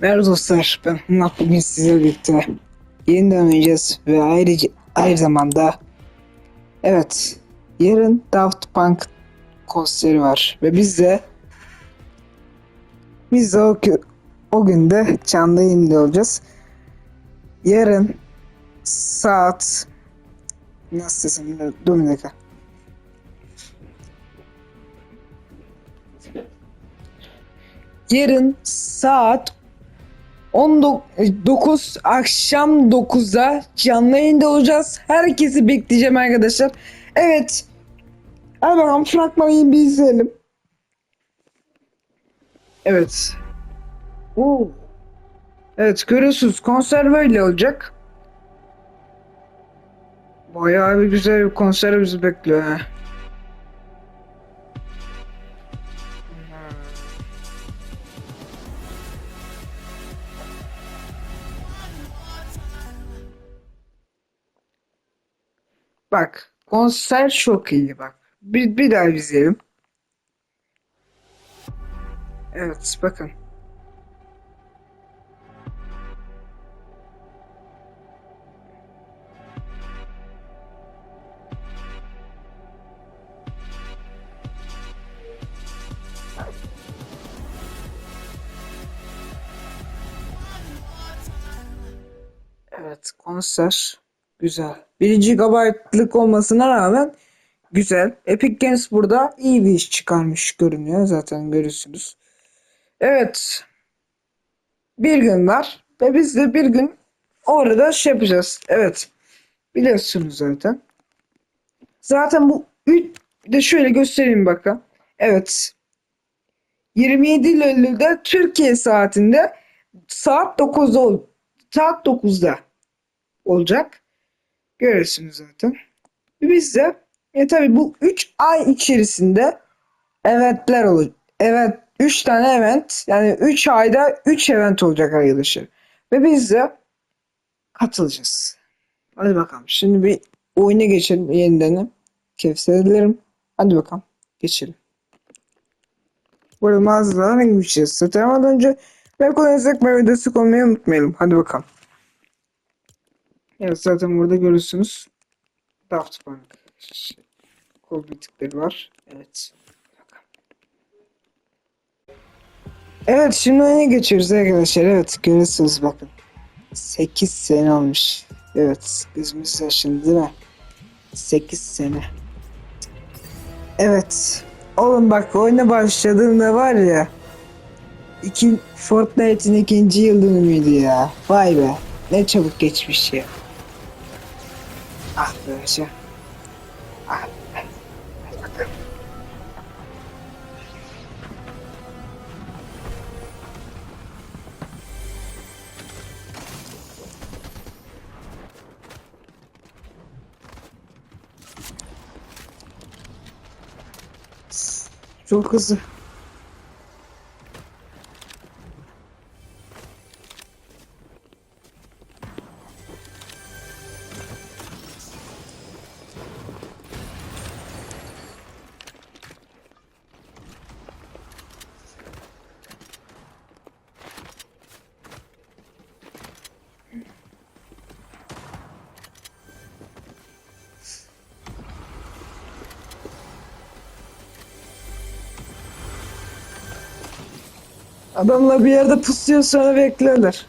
Merhaba dostlar, ben Hınat bugün sizlerle birlikte yeniden oynayacağız ve ayrıca aynı zamanda evet yarın Daft Punk konseri var ve biz de biz de o, o günde canlı yayında olacağız. Yarın saat nasıl desem dur bir dakika. Yarın saat 19 akşam 9'da canlı yayında olacağız. Herkesi bekleyeceğim arkadaşlar. Evet. Hadi bakalım fragmanı bir izleyelim. Evet. Oo. Evet görüyorsunuz konser böyle olacak. Bayağı bir güzel bir konser bizi bekliyor ha. Bak konser çok iyi bak. Bir, bir daha izleyelim. Evet bakın. Evet konser güzel. 1 GB'lık olmasına rağmen güzel. Epic Games burada iyi bir iş çıkarmış görünüyor. Zaten görürsünüz. Evet. Bir gün var. Ve biz de bir gün orada şey yapacağız. Evet. Biliyorsunuz zaten. Zaten bu üç de şöyle göstereyim bakın. Evet. 27 Eylül'de Türkiye saatinde saat 9'da ol- saat 9'da olacak. Görürsünüz zaten. Biz de e tabi bu 3 ay içerisinde eventler olur. Evet 3 tane event yani 3 ayda 3 event olacak arkadaşlar. Ve biz de katılacağız. Hadi bakalım. Şimdi bir oyuna geçelim yeniden. Kevser dilerim. Hadi bakalım. Geçelim. Burada mağazalara gideceğiz. Satamadan önce web kullanırsak ve destek olmayı unutmayalım. Hadi bakalım. Evet zaten burada görürsünüz. Daft Punk kol bitikleri var. Evet. Evet şimdi oyuna geçiyoruz arkadaşlar. Evet görüyorsunuz bakın. 8 sene olmuş. Evet gözümüz yaşında değil mi? 8 sene. Evet. Oğlum bak oyuna başladığında var ya. İki, Fortnite'in ikinci yıl dönümüydü ya. Vay be. Ne çabuk geçmiş ya. Ah şey. Ah. Çok hızlı. Adamlar bir yerde pusuyor sonra beklerler.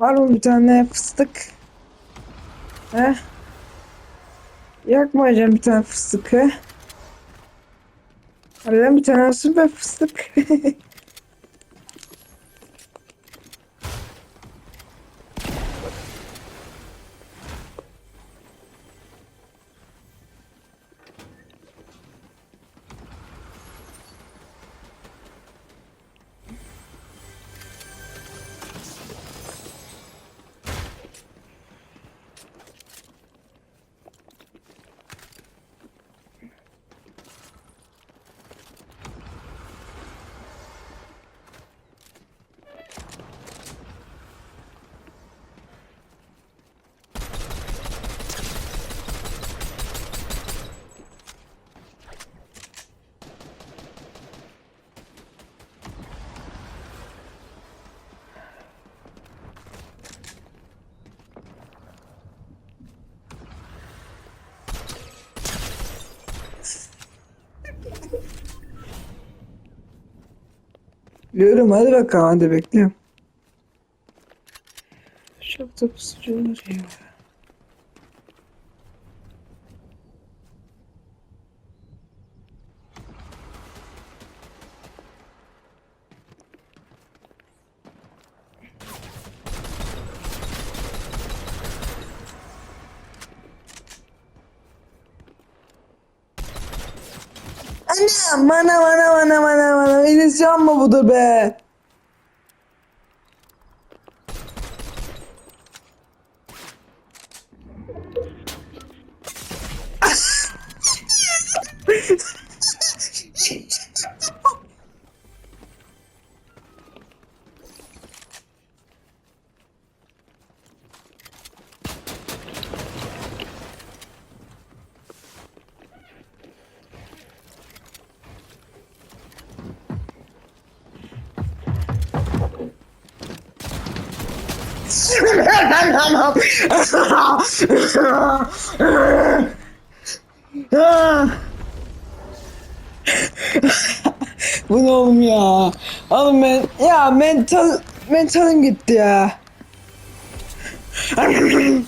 Var mı bir tane fıstık? He? Yakma hocam bir tane fıstık he? Bir tane olsun be fıstık. Bekliyorum. Hadi bakalım. Hadi bekliyorum. Çok da pusucu olur ya. Anam manam manam manam manam manam İlisyan mı budur be? Bu ne oğlum ya? Oğlum ben ya mental mentalim gitti ya.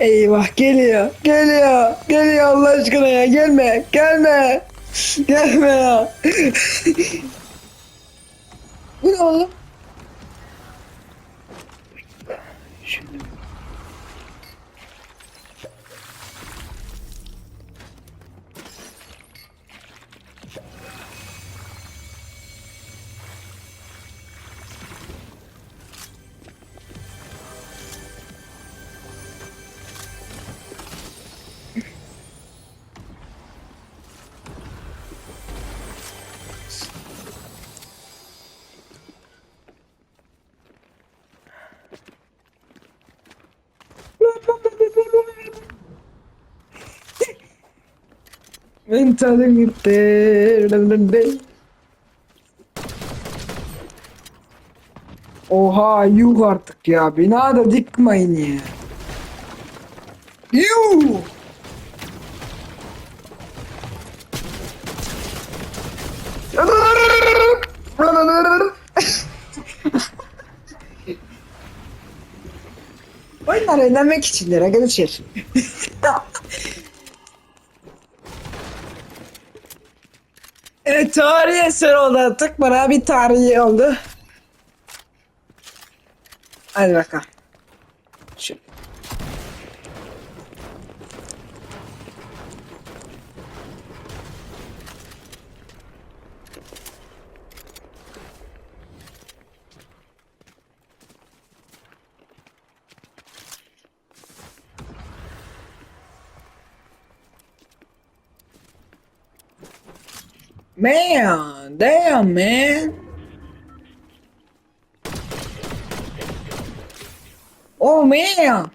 Eyvah geliyor geliyor geliyor Allah aşkına ya gelme gelme gelme ya. Bu ne oğlum? Mentalim gitti. Oha yuh artık ya. Bina da dikmeyin ya. Yuh. Oyunlar eğlenmek içindir arkadaşlar. Evet tarihi eser oldu artık. Bana bir tarihi oldu. Hadi bakalım. Şu. Man, damn man. Oh man.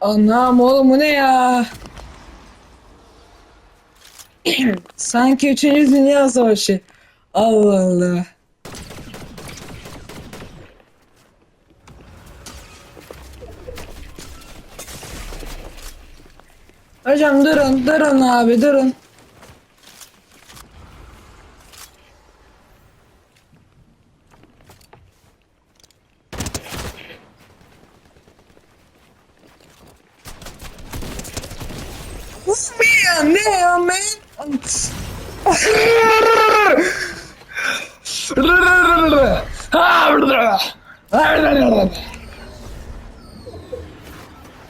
Anam oğlum bu ne ya? Sanki 3. Dünya Savaşı. Allah Allah. Hocam durun, durun abi durun.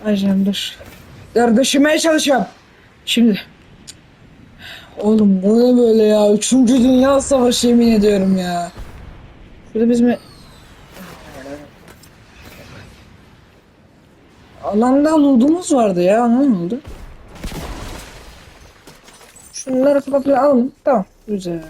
Ayşem dur. Dur düşünmeye çalışıyorum. Şimdi. Oğlum bu ne böyle ya? Üçüncü Dünya Savaşı yemin ediyorum ya. Şurada biz mi... Alanda loot'umuz vardı ya. Ne oldu? Şunları komple alalım. Tamam. Güzel.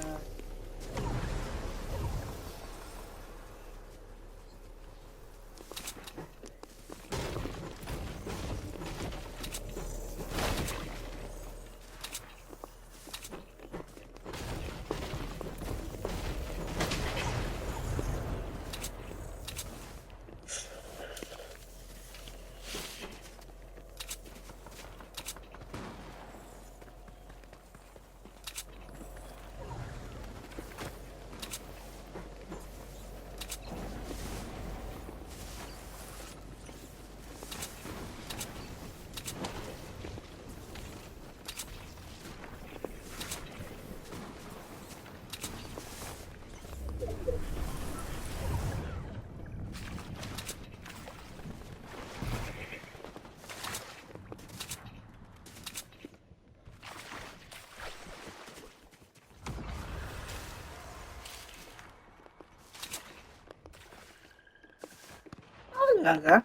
Aga.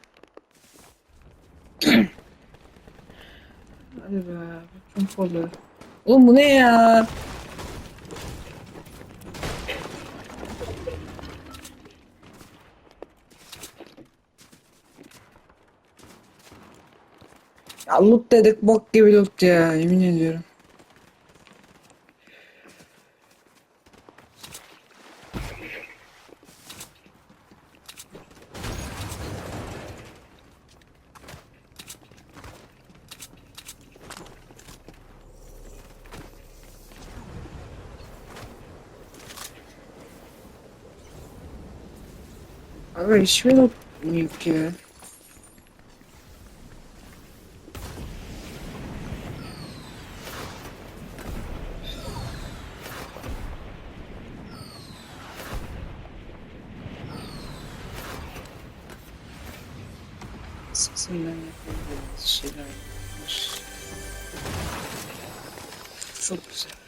Hadi be. Bütün polu. Oğlum bu ne ya? Ya loot dedik bok gibi loot ya yemin ediyorum. Aga hiçbir loot yok ya. Sesinden yapabildiğimiz şeyler var. Çok güzel.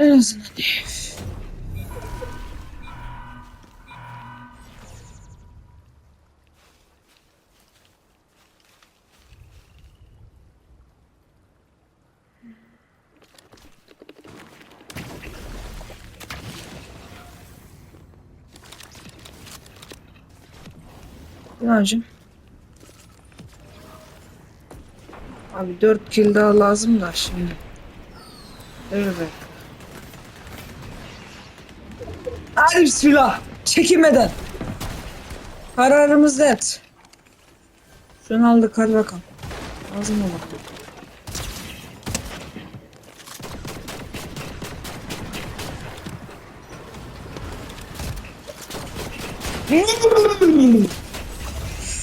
En azından değil. Günancım. Abi 4 kill daha lazım da şimdi. Evet. Hadi bismillah. Çekinmeden. Kararımız net. Şunu aldık hadi bakalım. Lazım olur.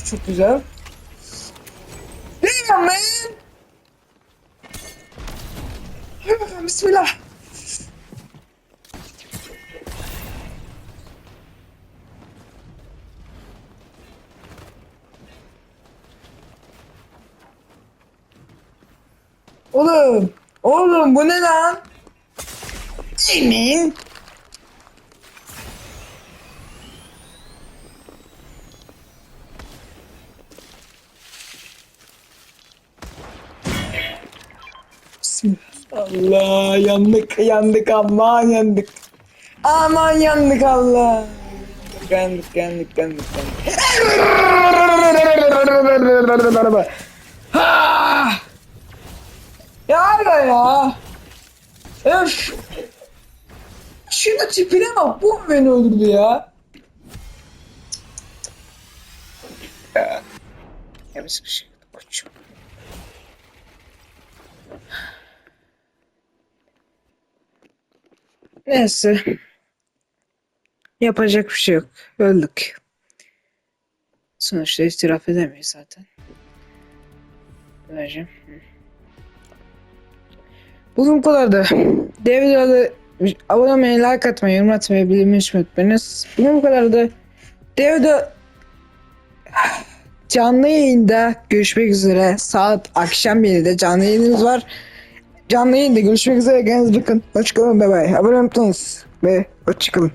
Çok güzel. Damn man. Bismillah. Oğlum. Oğlum bu ne lan? Emin. Allah yandık yandık aman yandık. Aman yandık Allah. Yandık yandık yandık yandık. Ha! Ya aga ya. Öf. Şurada tipine bak. Bu beni öldürdü ya. Ya. Yapacak bir şey. Koçum. Neyse. Yapacak bir şey yok. Öldük. Sonuçta itiraf edemeyiz zaten. Vereceğim. Bugün bu kadardı. Diğer videolarda like atmayı, yorum atmayı, açmayı unutmayınız. Bugün bu kadardı. Canlı yayında görüşmek üzere. Saat akşam 7'de canlı yayınımız var. Canlı yayında görüşmek üzere. Kendinize bakın. Hoşçakalın. Bay bay. Abone olmayı unutmayınız. Ve hoşçakalın.